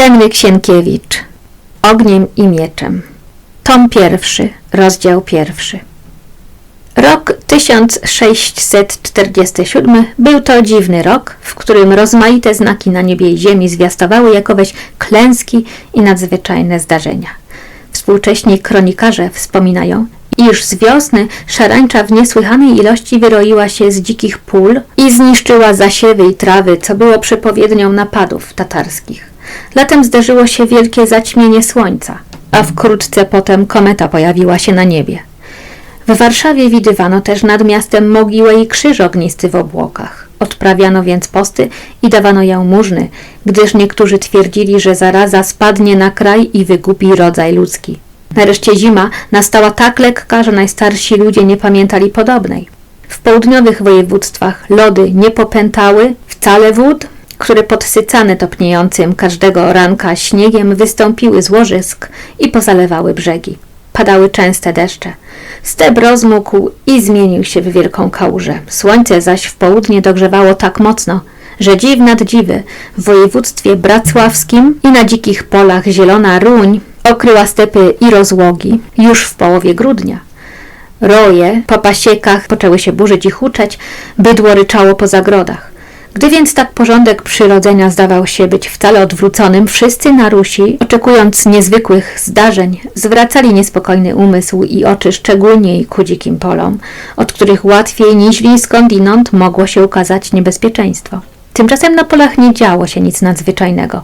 Henryk Sienkiewicz Ogniem i mieczem Tom pierwszy, rozdział pierwszy Rok 1647 był to dziwny rok, w którym rozmaite znaki na niebie i ziemi zwiastowały jakoweś klęski i nadzwyczajne zdarzenia. Współcześni kronikarze wspominają, iż z wiosny szarańcza w niesłychanej ilości wyroiła się z dzikich pól i zniszczyła zasiewy i trawy, co było przepowiednią napadów tatarskich. Latem zdarzyło się wielkie zaćmienie słońca, a wkrótce potem kometa pojawiła się na niebie. W Warszawie widywano też nad miastem mogiłę i krzyż ognisty w obłokach. Odprawiano więc posty i dawano jałmużny, gdyż niektórzy twierdzili, że zaraza spadnie na kraj i wygubi rodzaj ludzki. Nareszcie zima nastała tak lekka, że najstarsi ludzie nie pamiętali podobnej. W południowych województwach lody nie popętały, wcale wód, które podsycane topniejącym każdego ranka śniegiem wystąpiły z łożysk i pozalewały brzegi. Padały częste deszcze. Step rozmógł i zmienił się w wielką kałużę. Słońce zaś w południe dogrzewało tak mocno, że dziw nad dziwy w województwie bracławskim i na dzikich polach zielona ruń okryła stepy i rozłogi już w połowie grudnia. Roje po pasiekach poczęły się burzyć i huczeć, bydło ryczało po zagrodach. Gdy więc tak porządek przyrodzenia zdawał się być wcale odwróconym, wszyscy na Rusi, oczekując niezwykłych zdarzeń, zwracali niespokojny umysł i oczy szczególnie ku dzikim polom, od których łatwiej niźli skądinąd mogło się ukazać niebezpieczeństwo. Tymczasem na polach nie działo się nic nadzwyczajnego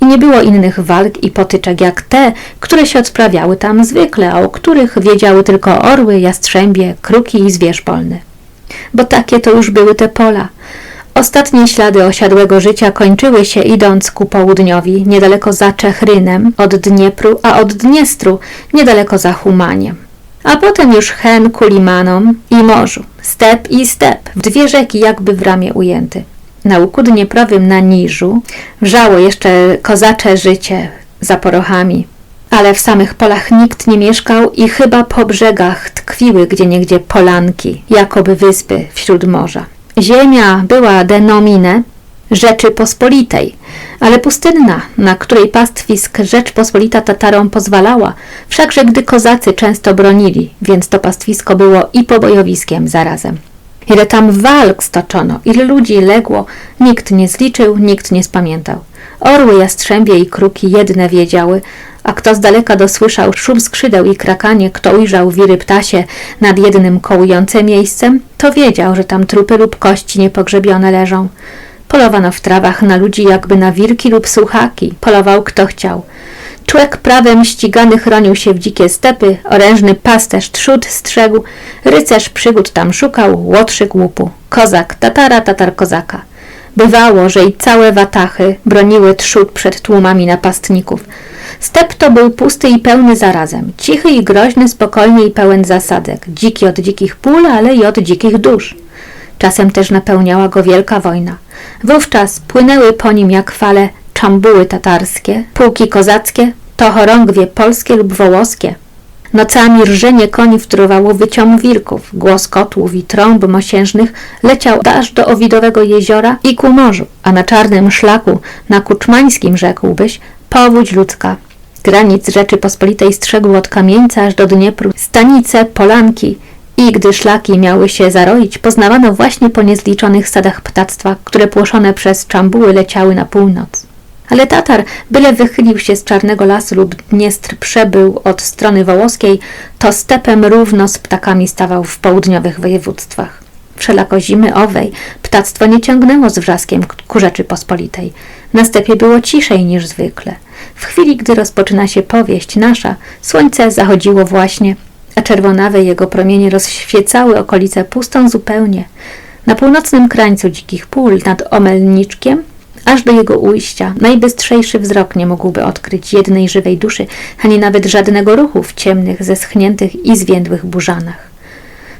i nie było innych walk i potyczek jak te, które się odprawiały tam zwykle, a o których wiedziały tylko orły, jastrzębie, kruki i zwierz polny. Bo takie to już były te pola. Ostatnie ślady osiadłego życia kończyły się idąc ku południowi, niedaleko za Czechrynem, od Dniepru, a od Dniestru, niedaleko za Humaniem. A potem już hen ku Limanom i morzu, step i step, w dwie rzeki jakby w ramię ujęty. Na łuku Dnieprowym na Niżu wrzało jeszcze kozacze życie za porochami, ale w samych polach nikt nie mieszkał i chyba po brzegach tkwiły gdzieniegdzie polanki, jakoby wyspy wśród morza. Ziemia była denomine Rzeczypospolitej, ale pustynna, na której pastwisk Rzeczpospolita Tatarom pozwalała, wszakże gdy kozacy często bronili, więc to pastwisko było i pobojowiskiem zarazem. Ile tam walk stoczono, ile ludzi legło, nikt nie zliczył, nikt nie spamiętał. Orły, jastrzębie i kruki jedne wiedziały, a kto z daleka dosłyszał szum skrzydeł i krakanie, kto ujrzał wiry ptasie nad jednym kołujące miejscem, to wiedział, że tam trupy lub kości niepogrzebione leżą. Polowano w trawach na ludzi jakby na wilki lub suchaki, polował kto chciał. Człek prawem ścigany chronił się w dzikie stepy, orężny pasterz trzód strzegł, rycerz przygód tam szukał, łotrzyk łupu, kozak, tatara, tatar kozaka. Bywało, że i całe watachy broniły trzód przed tłumami napastników. Step to był pusty i pełny zarazem, cichy i groźny, spokojny i pełen zasadek, dziki od dzikich pól, ale i od dzikich dusz. Czasem też napełniała go wielka wojna. Wówczas płynęły po nim jak fale czambuły tatarskie, pułki kozackie, to chorągwie polskie lub wołoskie. Nocami rżenie koni wtruwało wyciom wilków, głos kotłów i trąb mosiężnych leciał aż do Owidowego jeziora i ku morzu, a na czarnym szlaku, na Kuczmańskim rzekłbyś, powódź ludzka. Granic Rzeczypospolitej strzegł od Kamieńca aż do Dniepru, stanice, polanki i gdy szlaki miały się zaroić, poznawano właśnie po niezliczonych stadach ptactwa, które płoszone przez czambuły leciały na północ. Ale Tatar, byle wychylił się z Czarnego Lasu lub Dniestr przebył od strony wołoskiej, to stepem równo z ptakami stawał w południowych województwach. Wszelako zimy owej ptactwo nie ciągnęło z wrzaskiem ku Rzeczypospolitej. Na stepie było ciszej niż zwykle. W chwili, gdy rozpoczyna się powieść nasza, słońce zachodziło właśnie, a czerwonawe jego promienie rozświecały okolice pustą zupełnie. Na północnym krańcu dzikich pól nad Omelniczkiem aż do jego ujścia. Najbystrzejszy wzrok nie mógłby odkryć jednej żywej duszy, ani nawet żadnego ruchu w ciemnych, zeschniętych i zwiędłych burzanach.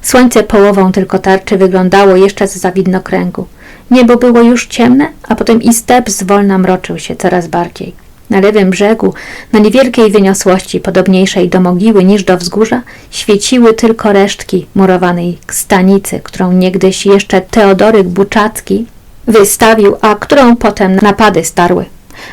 Słońce połową tylko tarczy wyglądało jeszcze z widnokręgu. Niebo było już ciemne, a potem i step zwolna mroczył się coraz bardziej. Na lewym brzegu, na niewielkiej wyniosłości, podobniejszej do mogiły niż do wzgórza, świeciły tylko resztki murowanej stanicy, którą niegdyś jeszcze Teodoryk Buczacki wystawił, a którą potem napady starły.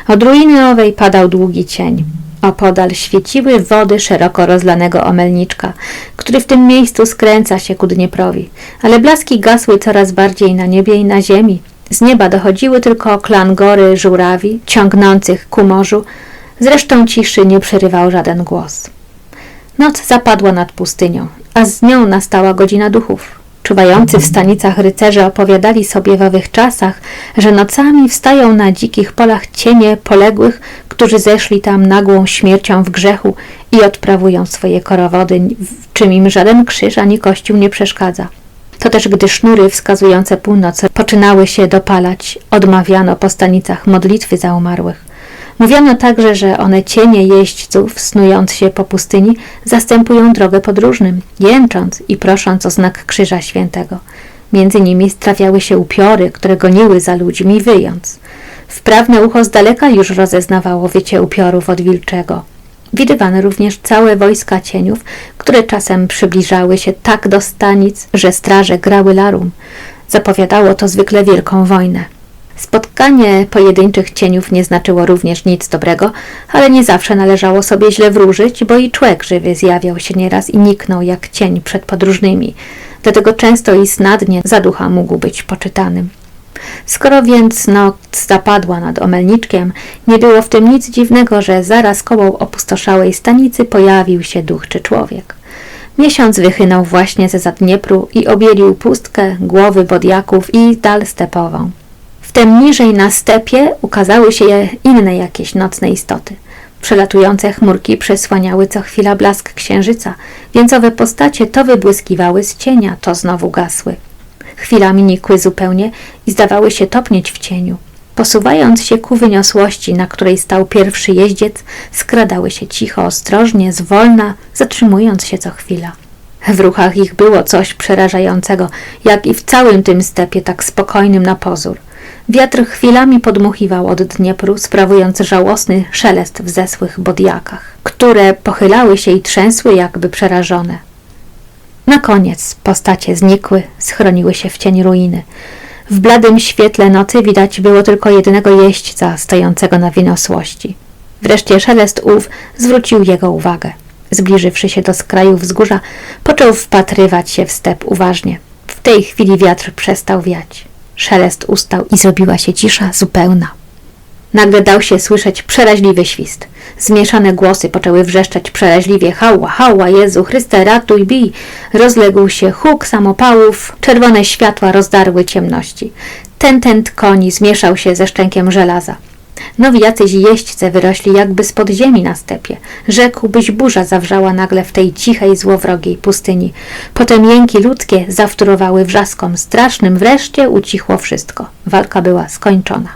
Od ruiny owej padał długi cień. Opodal świeciły wody szeroko rozlanego omelniczka, który w tym miejscu skręca się ku Dnieprowi, ale blaski gasły coraz bardziej na niebie i na ziemi. Z nieba dochodziły tylko klangory żurawi ciągnących ku morzu, zresztą ciszy nie przerywał żaden głos. Noc zapadła nad pustynią, a z nią nastała godzina duchów. Czuwający w stanicach rycerze opowiadali sobie w owych czasach, że nocami wstają na dzikich polach cienie poległych, którzy zeszli tam nagłą śmiercią w grzechu i odprawują swoje korowody, czym im żaden krzyż ani kościół nie przeszkadza. To też gdy sznury wskazujące północ poczynały się dopalać, odmawiano po stanicach modlitwy za umarłych. Mówiono także, że one cienie jeźdźców, snując się po pustyni, zastępują drogę podróżnym, jęcząc i prosząc o znak Krzyża Świętego. Między nimi trafiały się upiory, które goniły za ludźmi, wyjąc. Wprawne ucho z daleka już rozeznawało wycie upiorów od wilczego. Widywano również całe wojska cieniów, które czasem przybliżały się tak do stanic, że straże grały larum. Zapowiadało to zwykle wielką wojnę. Spotkanie pojedynczych cieniów nie znaczyło również nic dobrego, ale nie zawsze należało sobie źle wróżyć, bo i człowiek żywy zjawiał się nieraz i niknął jak cień przed podróżnymi. Dlatego często i snadnie zaducha mógł być poczytanym. Skoro więc noc zapadła nad Omelniczkiem, nie było w tym nic dziwnego, że zaraz koło opustoszałej stanicy pojawił się duch czy człowiek. Miesiąc wychynął właśnie ze Zadniepru i obielił pustkę, głowy bodjaków i dal stepową. Wtem niżej na stepie ukazały się inne jakieś nocne istoty. Przelatujące chmurki przesłaniały co chwila blask księżyca, więc owe postacie to wybłyskiwały z cienia, to znowu gasły. Chwilami nikły zupełnie i zdawały się topnieć w cieniu. Posuwając się ku wyniosłości, na której stał pierwszy jeździec, skradały się cicho, ostrożnie, zwolna, zatrzymując się co chwila. W ruchach ich było coś przerażającego, jak i w całym tym stepie tak spokojnym na pozór – Wiatr chwilami podmuchiwał od Dniepru, sprawując żałosny szelest w zesłych bodjakach, które pochylały się i trzęsły jakby przerażone. Na koniec postacie znikły, schroniły się w cień ruiny. W bladym świetle nocy widać było tylko jednego jeźdźca stojącego na winosłości. Wreszcie szelest ów zwrócił jego uwagę. Zbliżywszy się do skraju wzgórza, począł wpatrywać się w step uważnie. W tej chwili wiatr przestał wiać. Szelest ustał i zrobiła się cisza zupełna. Nagle dał się słyszeć przeraźliwy świst. Zmieszane głosy poczęły wrzeszczeć przeraźliwie hała, hała, Jezu Chryste, ratuj, bij! Rozległ się huk samopałów, czerwone światła rozdarły ciemności. Ten tent koni zmieszał się ze szczękiem żelaza. Nowi jacyś jeźdźce wyrośli jakby spod ziemi na stepie. Rzekłbyś, burza zawrzała nagle w tej cichej, złowrogiej pustyni. Potem jęki ludzkie zawtórowały wrzaskom strasznym. Wreszcie ucichło wszystko. Walka była skończona.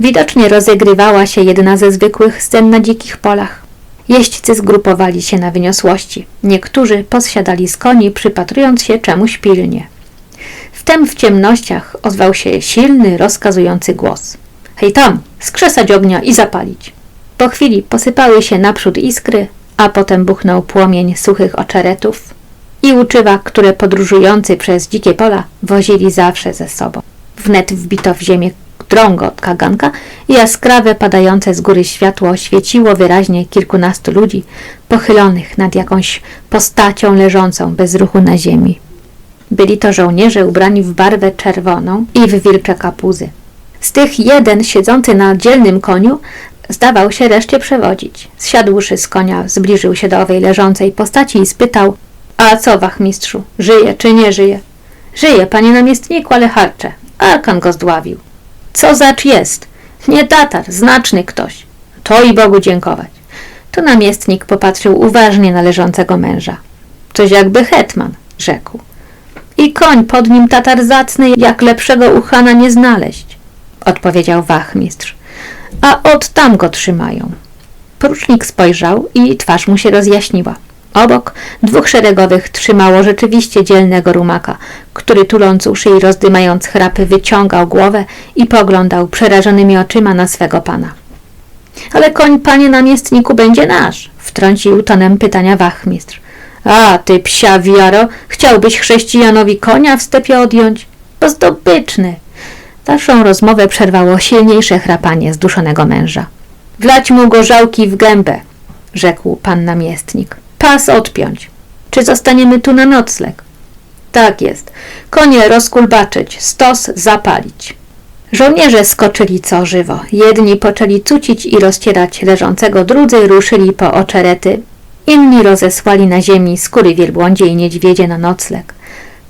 Widocznie rozegrywała się jedna ze zwykłych scen na dzikich polach. Jeźdźcy zgrupowali się na wyniosłości. Niektórzy posiadali z koni, przypatrując się czemuś pilnie. Wtem w ciemnościach ozwał się silny, rozkazujący głos. Hej tam, skrzesać ognia i zapalić. Po chwili posypały się naprzód iskry, a potem buchnął płomień suchych oczeretów i uczywa, które podróżujący przez dzikie pola wozili zawsze ze sobą. Wnet wbito w ziemię drągo od kaganka i jaskrawe padające z góry światło oświeciło wyraźnie kilkunastu ludzi pochylonych nad jakąś postacią leżącą bez ruchu na ziemi. Byli to żołnierze ubrani w barwę czerwoną i w wilcze kapuzy. Z tych jeden siedzący na dzielnym koniu zdawał się reszcie przewodzić. Zsiadłszy z konia, zbliżył się do owej leżącej postaci i spytał A co, wachmistrzu, żyje czy nie żyje? Żyje, panie namiestniku, ale harcze. Arkan go zdławił. Co zacz jest? Nie tatar, znaczny ktoś. To i Bogu dziękować. Tu namiestnik popatrzył uważnie na leżącego męża. Coś jakby hetman, rzekł. I koń pod nim tatar zacny, jak lepszego uchana nie znaleźć odpowiedział wachmistrz. A od tam go trzymają. Porucznik spojrzał i twarz mu się rozjaśniła. Obok dwóch szeregowych trzymało rzeczywiście dzielnego rumaka, który tuląc uszy i rozdymając chrapy wyciągał głowę i poglądał przerażonymi oczyma na swego pana. Ale koń, panie namiestniku, będzie nasz, wtrącił tonem pytania wachmistrz. A, ty psia wiaro, chciałbyś chrześcijanowi konia w stepie odjąć? Pozdobyczny, Dalszą rozmowę przerwało silniejsze chrapanie zduszonego męża. Wlać mu gorzałki w gębę, rzekł pan namiestnik. Pas odpiąć. Czy zostaniemy tu na nocleg? Tak jest. Konie rozkulbaczyć, stos zapalić. Żołnierze skoczyli co żywo. Jedni poczęli cucić i rozcierać leżącego, drudzy ruszyli po oczerety. Inni rozesłali na ziemi skóry wielbłądzie i niedźwiedzie na nocleg.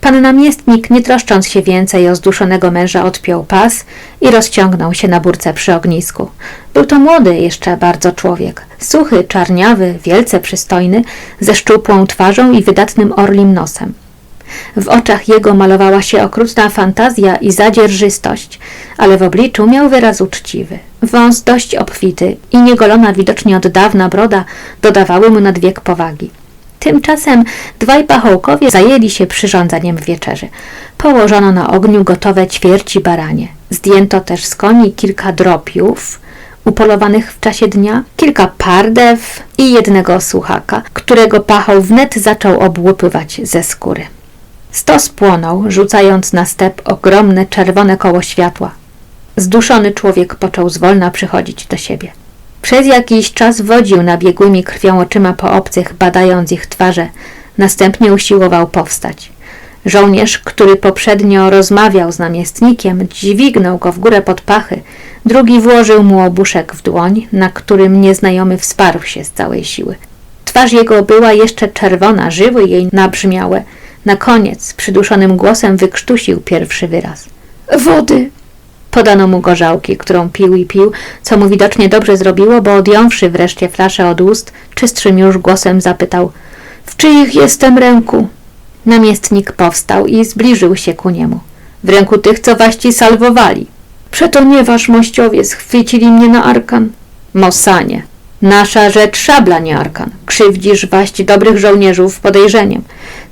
Pan namiestnik, nie troszcząc się więcej o zduszonego męża, odpiął pas i rozciągnął się na burce przy ognisku. Był to młody jeszcze bardzo człowiek, suchy, czarniawy, wielce przystojny, ze szczupłą twarzą i wydatnym orlim nosem. W oczach jego malowała się okrutna fantazja i zadzierżystość, ale w obliczu miał wyraz uczciwy. Wąs dość obfity i niegolona widocznie od dawna broda dodawały mu nadwiek powagi. Tymczasem dwaj pachołkowie zajęli się przyrządzaniem wieczerzy. Położono na ogniu gotowe ćwierci baranie. Zdjęto też z koni kilka dropiów upolowanych w czasie dnia, kilka pardew i jednego słuchaka, którego pachoł wnet zaczął obłupywać ze skóry. Stos płonął, rzucając na step ogromne czerwone koło światła. Zduszony człowiek począł zwolna przychodzić do siebie. Przez jakiś czas wodził nabiegłymi krwią oczyma po obcych, badając ich twarze. Następnie usiłował powstać. Żołnierz, który poprzednio rozmawiał z namiestnikiem, dźwignął go w górę pod pachy. Drugi włożył mu obuszek w dłoń, na którym nieznajomy wsparł się z całej siły. Twarz jego była jeszcze czerwona, żyły jej nabrzmiałe. Na koniec przyduszonym głosem wykrztusił pierwszy wyraz. Wody! Podano mu gorzałki, którą pił i pił, co mu widocznie dobrze zrobiło, bo odjąwszy wreszcie flaszę od ust, czystszym już głosem zapytał W czyich jestem ręku? Namiestnik powstał i zbliżył się ku niemu. W ręku tych, co waści salwowali. Przeto nie wasz mościowie schwycili mnie na arkan. Mosanie, nasza rzecz szabla, nie arkan. Krzywdzisz waść dobrych żołnierzów podejrzeniem.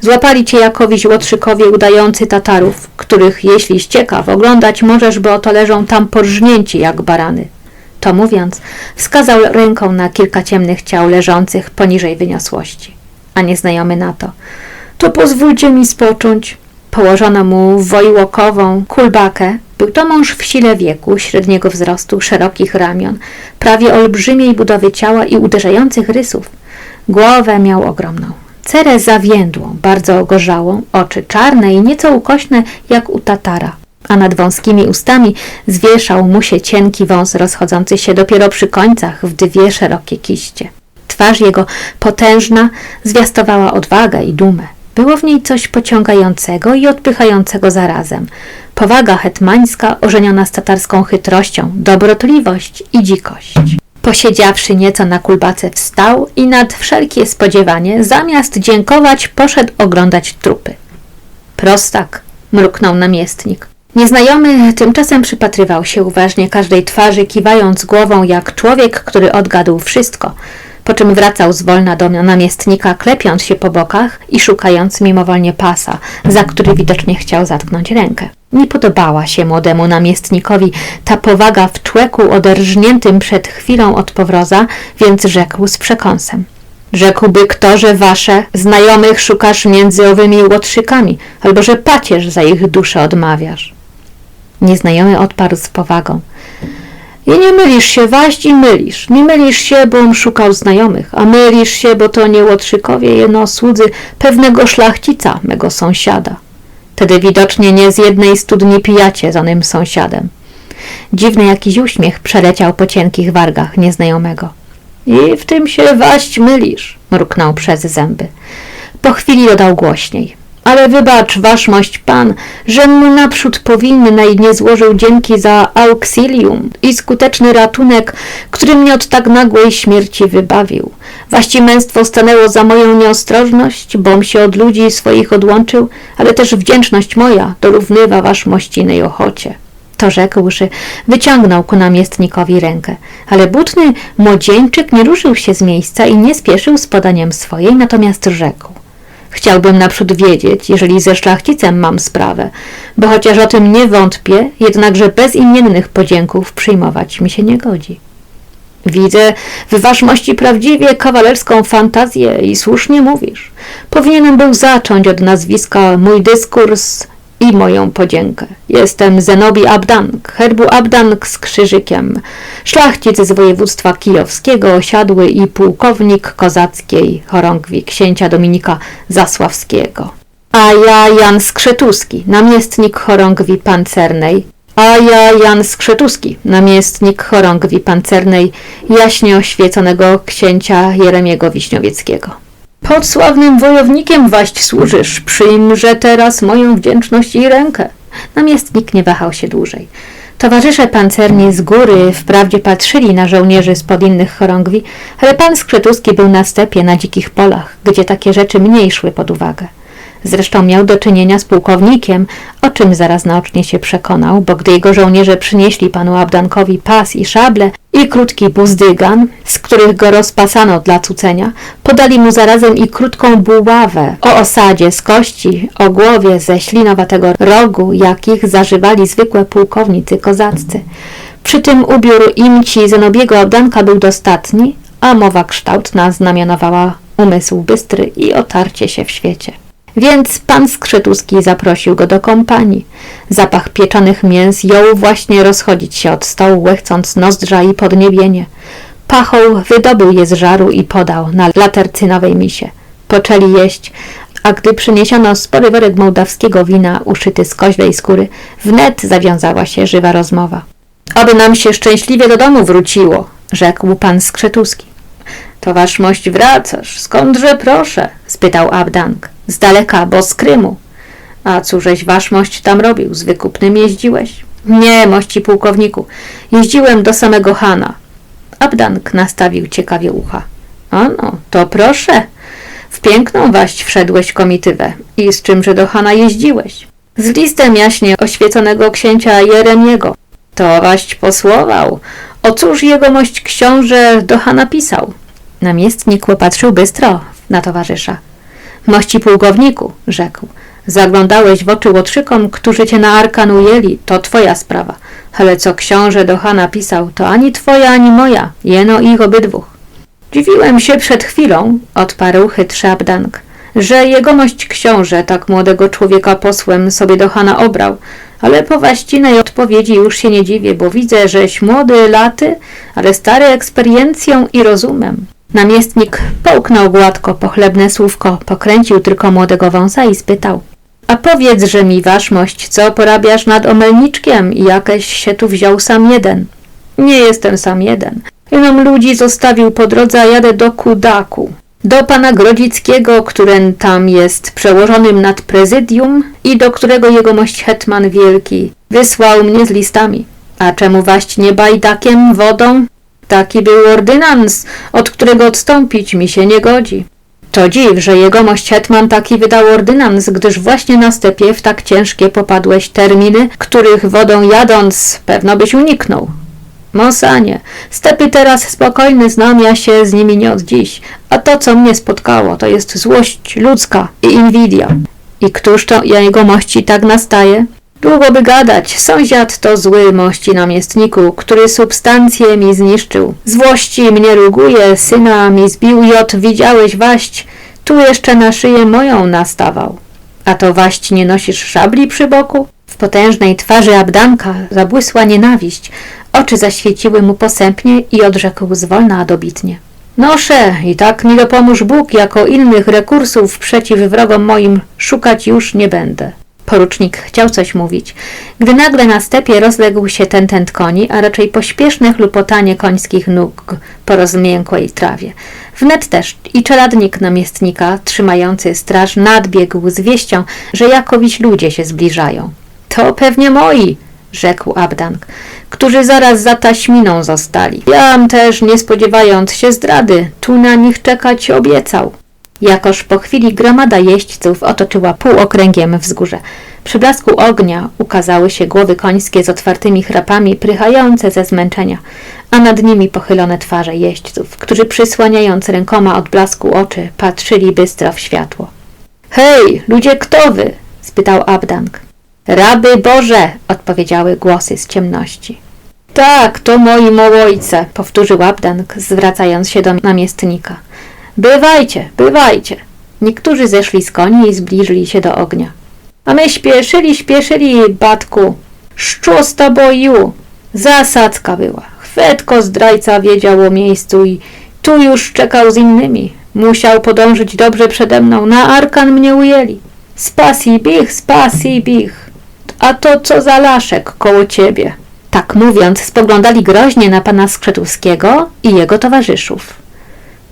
Złapali cię jakowiś łotrzykowie udający Tatarów, których, jeśli ciekaw, oglądać możesz, bo oto leżą tam porżnięci jak barany. To mówiąc, wskazał ręką na kilka ciemnych ciał leżących poniżej wyniosłości. A nieznajomy na to. To pozwólcie mi spocząć. Położono mu wojłokową kulbakę. Był to mąż w sile wieku, średniego wzrostu, szerokich ramion, prawie olbrzymiej budowy ciała i uderzających rysów. Głowę miał ogromną. Cerę zawiędłą, bardzo ogorzałą, oczy czarne i nieco ukośne jak u tatara, a nad wąskimi ustami zwieszał mu się cienki wąs rozchodzący się dopiero przy końcach w dwie szerokie kiście. Twarz jego potężna zwiastowała odwagę i dumę. Było w niej coś pociągającego i odpychającego zarazem. Powaga hetmańska ożeniona z tatarską chytrością, dobrotliwość i dzikość. Posiedziawszy nieco na kulbace wstał i nad wszelkie spodziewanie, zamiast dziękować, poszedł oglądać trupy. Prostak, mruknął namiestnik. Nieznajomy tymczasem przypatrywał się uważnie każdej twarzy, kiwając głową jak człowiek, który odgadł wszystko, po czym wracał zwolna do namiestnika, klepiąc się po bokach i szukając mimowolnie pasa, za który widocznie chciał zatknąć rękę. Nie podobała się młodemu namiestnikowi ta powaga w człeku oderżniętym przed chwilą od powroza, więc rzekł z przekąsem. Rzekłby kto, że wasze znajomych szukasz między owymi łotrzykami, albo że pacierz za ich duszę odmawiasz. Nieznajomy odparł z powagą. I nie mylisz się, waść i mylisz. Nie mylisz się, bo'm szukał znajomych, a mylisz się, bo to nie łotrzykowie, jeno słudzy pewnego szlachcica, mego sąsiada. Tedy widocznie nie z jednej studni pijacie z onym sąsiadem. Dziwny jakiś uśmiech przeleciał po cienkich wargach nieznajomego. I w tym się waść mylisz, mruknął przez zęby. Po chwili dodał głośniej. Ale wybacz, waszmość pan, że mu naprzód powinny i złożył dzięki za auxilium i skuteczny ratunek, który mnie od tak nagłej śmierci wybawił. Waści męstwo stanęło za moją nieostrożność, bom się od ludzi swoich odłączył, ale też wdzięczność moja dorównywa waszmościnej ochocie. To rzekłszy, wyciągnął ku namiestnikowi rękę, ale butny młodzieńczyk nie ruszył się z miejsca i nie spieszył z podaniem swojej, natomiast rzekł. Chciałbym naprzód wiedzieć, jeżeli ze szlachcicem mam sprawę, bo chociaż o tym nie wątpię, jednakże bezimiennych podzięków przyjmować mi się nie godzi. Widzę w waszmości prawdziwie kawalerską fantazję i słusznie mówisz. Powinienem był zacząć od nazwiska mój dyskurs i moją podziękę. Jestem Zenobi Abdank, herbu Abdank z krzyżykiem, szlachcic z województwa kijowskiego, osiadły i pułkownik kozackiej chorągwi księcia Dominika Zasławskiego. A ja Jan Skrzetuski, namiestnik chorągwi pancernej, a ja Jan Skrzetuski, namiestnik chorągwi pancernej jaśnie oświeconego księcia Jeremiego Wiśniowieckiego. Pod sławnym wojownikiem waść służysz, przyjmże teraz moją wdzięczność i rękę. Namiestnik nie wahał się dłużej. Towarzysze pancerni z góry wprawdzie patrzyli na żołnierzy spod innych chorągwi, ale pan Skrzetuski był na stepie, na dzikich polach, gdzie takie rzeczy mniej szły pod uwagę. Zresztą miał do czynienia z pułkownikiem, o czym zaraz naocznie się przekonał, bo gdy jego żołnierze przynieśli panu Abdankowi pas i szable i krótki buzdygan, z których go rozpasano dla cucenia, podali mu zarazem i krótką buławę o osadzie z kości, o głowie ze ślinowatego rogu, jakich zażywali zwykłe pułkownicy kozaccy. Przy tym ubiór imci Zenobiego Abdanka był dostatni, a mowa kształtna znamionowała umysł bystry i otarcie się w świecie. Więc pan Skrzetuski zaprosił go do kompanii. Zapach pieczonych mięs jął właśnie rozchodzić się od stołu, łechcąc nozdrza i podniebienie. Pachoł wydobył je z żaru i podał na latercynowej misie. Poczęli jeść, a gdy przyniesiono spory worek mołdawskiego wina uszyty z koźlej skóry, wnet zawiązała się żywa rozmowa. Aby nam się szczęśliwie do domu wróciło, rzekł pan Skrzetuski. To waszmość wracasz, skądże proszę? spytał Abdank. Z daleka, bo z Krymu. A cóżeś waszmość tam robił? Z wykupnym jeździłeś? Nie, mości pułkowniku. Jeździłem do samego Hana. Abdank nastawił ciekawie ucha. Ano, to proszę. W piękną waść wszedłeś komitywę. I z czymże do Hana jeździłeś? Z listem jaśnie oświeconego księcia Jeremiego. To waść posłował. O cóż jegomość książę do Hana pisał? Namiestnik popatrzył bystro na towarzysza. Mości pułkowniku, rzekł, zaglądałeś w oczy łotrzykom, którzy cię na arkan ujęli, to twoja sprawa. Ale co książę do Hana pisał, to ani twoja, ani moja, jeno ich obydwóch. Dziwiłem się przed chwilą, odparł chytrzy Abdank, że jegomość książę tak młodego człowieka posłem sobie do Hana obrał, ale po właściwej odpowiedzi już się nie dziwię, bo widzę, żeś młody laty, ale stary eksperiencją i rozumem. Namiestnik połknął gładko pochlebne słówko, pokręcił tylko młodego wąsa i spytał. A powiedz, że mi waszmość, co porabiasz nad omelniczkiem i jakeś się tu wziął sam jeden. Nie jestem sam jeden. Jenom ludzi zostawił po drodze, a jadę do Kudaku. Do pana Grodzickiego, który tam jest przełożonym nad prezydium i do którego jegomość hetman wielki wysłał mnie z listami. A czemu waść nie bajdakiem, wodą? Taki był ordynans, od którego odstąpić mi się nie godzi. To dziw, że jegomość hetman taki wydał ordynans, gdyż właśnie na stepie w tak ciężkie popadłeś terminy, których wodą jadąc pewno byś uniknął. Monsanie, stepy teraz spokojny znam ja się z nimi nie od dziś, a to, co mnie spotkało, to jest złość ludzka i inwidia. I któż to jegomości tak nastaje? Długo by gadać, sąsiad to zły mości namiestniku, który substancję mi zniszczył. Złości mnie ruguje, syna mi zbił jot, widziałeś waść, tu jeszcze na szyję moją nastawał. A to waść nie nosisz szabli przy boku? W potężnej twarzy Abdanka zabłysła nienawiść, oczy zaświeciły mu posępnie i odrzekł zwolna, dobitnie. Noszę i tak mi dopomóż Bóg, jako innych rekursów przeciw wrogom moim szukać już nie będę. Porucznik chciał coś mówić, gdy nagle na stepie rozległ się ten tent koni, a raczej pośpieszne chlupotanie końskich nóg po rozmiękłej trawie. Wnet też i czeladnik namiestnika, trzymający straż, nadbiegł z wieścią, że jakowiś ludzie się zbliżają. To pewnie moi, rzekł Abdank, którzy zaraz za taśminą zostali. Jam też, nie spodziewając się zdrady, tu na nich czekać obiecał. Jakoż po chwili gromada jeźdźców otoczyła półokręgiem wzgórze. Przy blasku ognia ukazały się głowy końskie z otwartymi chrapami, prychające ze zmęczenia, a nad nimi pochylone twarze jeźdźców, którzy przysłaniając rękoma od blasku oczy, patrzyli bystro w światło. Hej, ludzie kto wy? spytał Abdank. Raby Boże, odpowiedziały głosy z ciemności. Tak, to moi mołojce, powtórzył Abdank, zwracając się do namiestnika. Bywajcie, bywajcie. Niektórzy zeszli z koni i zbliżyli się do ognia. A my śpieszyli, śpieszyli, batku. Szczo z toboju. Zasadzka była. Chwetko zdrajca wiedział o miejscu i tu już czekał z innymi. Musiał podążyć dobrze przede mną. Na arkan mnie ujęli. Spasi bich, spasi bich. A to co za laszek koło ciebie? Tak mówiąc, spoglądali groźnie na pana Skrzetowskiego i jego towarzyszów.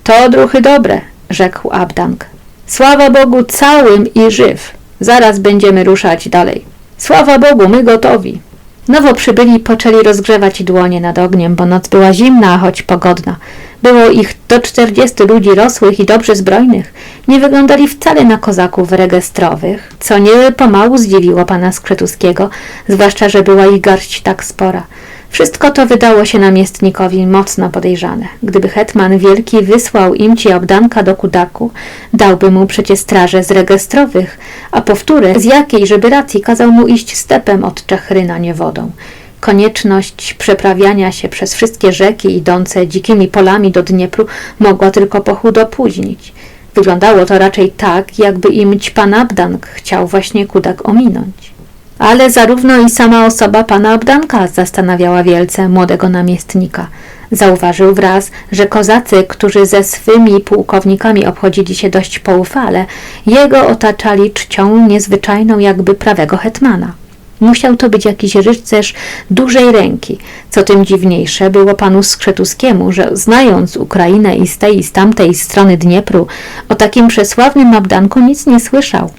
To druchy dobre, rzekł Abdank. Sława Bogu całym i żyw. Zaraz będziemy ruszać dalej. Sława Bogu, my gotowi. Nowo przybyli poczęli rozgrzewać dłonie nad ogniem, bo noc była zimna, choć pogodna. Było ich do czterdziestu ludzi rosłych i dobrze zbrojnych. Nie wyglądali wcale na kozaków rejestrowych, co nie pomału zdziwiło pana Skrzetuskiego, zwłaszcza, że była ich garść tak spora. Wszystko to wydało się namiestnikowi mocno podejrzane. Gdyby hetman wielki wysłał im ci obdanka do kudaku, dałby mu przecie straże z rejestrowych, a powtórę z jakiej, żeby racji kazał mu iść stepem od Czechryna, nie wodą. Konieczność przeprawiania się przez wszystkie rzeki idące dzikimi polami do Dniepru mogła tylko pochód opóźnić. Wyglądało to raczej tak, jakby im ćpan Abdank chciał właśnie kudak ominąć. Ale zarówno i sama osoba pana Abdanka zastanawiała wielce młodego namiestnika. Zauważył wraz, że kozacy, którzy ze swymi pułkownikami obchodzili się dość poufale, jego otaczali czcią niezwyczajną jakby prawego hetmana. Musiał to być jakiś rycerz dużej ręki, co tym dziwniejsze było panu Skrzetuskiemu, że znając Ukrainę i z tej i z tamtej strony Dniepru, o takim przesławnym Abdanku nic nie słyszał.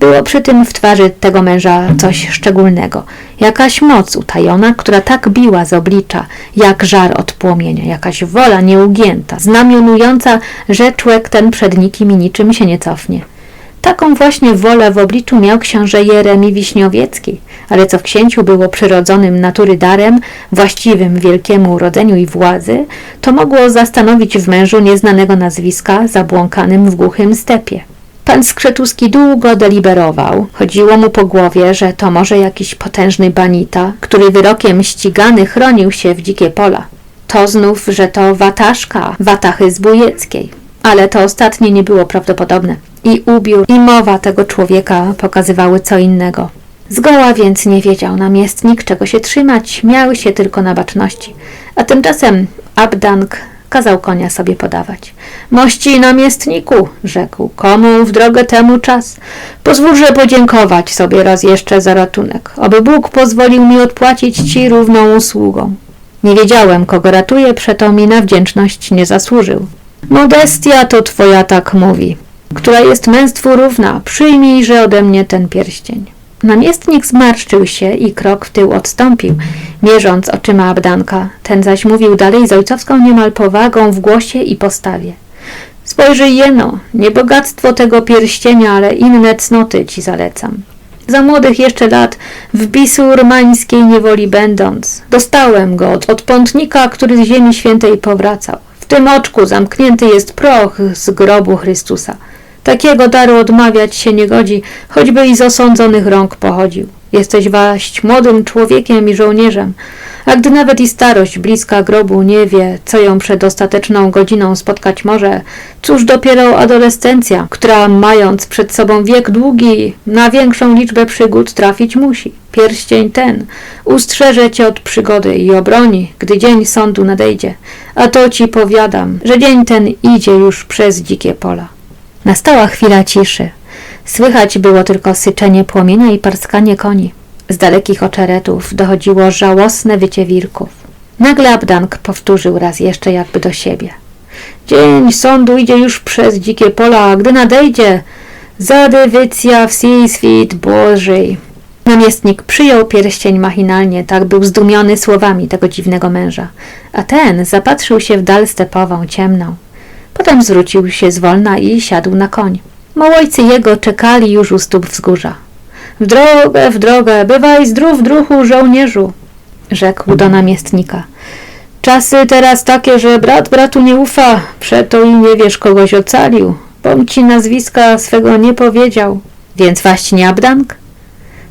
Było przy tym w twarzy tego męża coś szczególnego. Jakaś moc utajona, która tak biła z oblicza, jak żar od płomienia, jakaś wola nieugięta, znamionująca, że człowiek ten przed nikim i niczym się nie cofnie. Taką właśnie wolę w obliczu miał książę Jeremi Wiśniowiecki, ale co w księciu było przyrodzonym natury darem, właściwym wielkiemu urodzeniu i władzy, to mogło zastanowić w mężu nieznanego nazwiska zabłąkanym w głuchym stepie. Pan Skrzetuski długo deliberował. Chodziło mu po głowie, że to może jakiś potężny banita, który wyrokiem ścigany chronił się w dzikie pola. To znów, że to wataszka watachy zbójeckiej. Ale to ostatnie nie było prawdopodobne. I ubiór, i mowa tego człowieka pokazywały co innego. Zgoła więc nie wiedział namiestnik, czego się trzymać, miały się tylko na baczności. A tymczasem Abdank kazał konia sobie podawać. Mości namiestniku, rzekł, komu w drogę temu czas? Pozwólże podziękować sobie raz jeszcze za ratunek, aby Bóg pozwolił mi odpłacić ci równą usługą. Nie wiedziałem, kogo ratuje, przeto mi na wdzięczność nie zasłużył. Modestia to twoja tak mówi, która jest męstwu równa, przyjmijże ode mnie ten pierścień. Namiestnik zmarszczył się i krok w tył odstąpił, mierząc oczyma Abdanka. Ten zaś mówił dalej z ojcowską niemal powagą w głosie i postawie. Spojrzyj jeno, nie bogactwo tego pierścienia, ale inne cnoty ci zalecam. Za młodych jeszcze lat, w bisurmańskiej niewoli będąc, dostałem go od, od pątnika, który z ziemi świętej powracał. W tym oczku zamknięty jest proch z grobu Chrystusa. Takiego daru odmawiać się nie godzi, choćby i z osądzonych rąk pochodził. Jesteś waść młodym człowiekiem i żołnierzem, a gdy nawet i starość bliska grobu nie wie, co ją przed ostateczną godziną spotkać może, cóż dopiero adolescencja, która mając przed sobą wiek długi, na większą liczbę przygód trafić musi. Pierścień ten ustrzeże cię od przygody i obroni, gdy dzień sądu nadejdzie. A to ci powiadam, że dzień ten idzie już przez dzikie pola. Nastała chwila ciszy. Słychać było tylko syczenie płomienia i parskanie koni. Z dalekich oczeretów dochodziło żałosne wycie wilków. Nagle Abdank powtórzył raz jeszcze jakby do siebie. Dzień sądu idzie już przez dzikie pola, a gdy nadejdzie, zadywycja wsi świt Bożej. Namiestnik przyjął pierścień machinalnie, tak był zdumiony słowami tego dziwnego męża, a ten zapatrzył się w dal stepową, ciemną. Potem zwrócił się zwolna i siadł na koń. Mołojcy jego czekali już u stóp wzgórza. W drogę, w drogę, bywaj zdrów, druhu, żołnierzu, rzekł do namiestnika. Czasy teraz takie, że brat bratu nie ufa, przeto i nie wiesz, kogoś ocalił, bom ci nazwiska swego nie powiedział. Więc właśnie Abdank?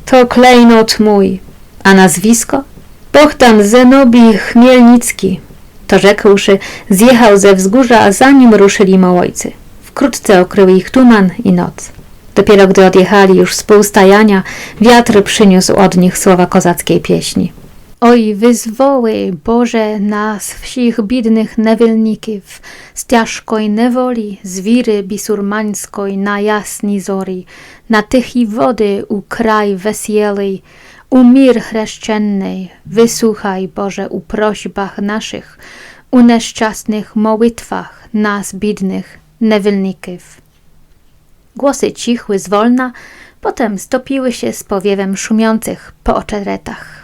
To klejnot mój. A nazwisko? Bohdan Zenobi Chmielnicki. To rzekłszy, zjechał ze wzgórza, a za nim ruszyli Mołojcy. Wkrótce okrył ich tuman i noc. Dopiero gdy odjechali już z półstajania, wiatr przyniósł od nich słowa kozackiej pieśni. Oj, wyzwoły, Boże, nas, wsich bidnych niewolników, z ciężkoj niewoli, z wiry bisurmańskoj na jasni zori, na tychi wody u kraj wesielej, u mir chreszczennej, wysłuchaj, Boże, u prośbach naszych, u nieszczęsnych mołytwach nas, bidnych niewolników. Głosy cichły zwolna, potem stopiły się z powiewem szumiących po oczeretach.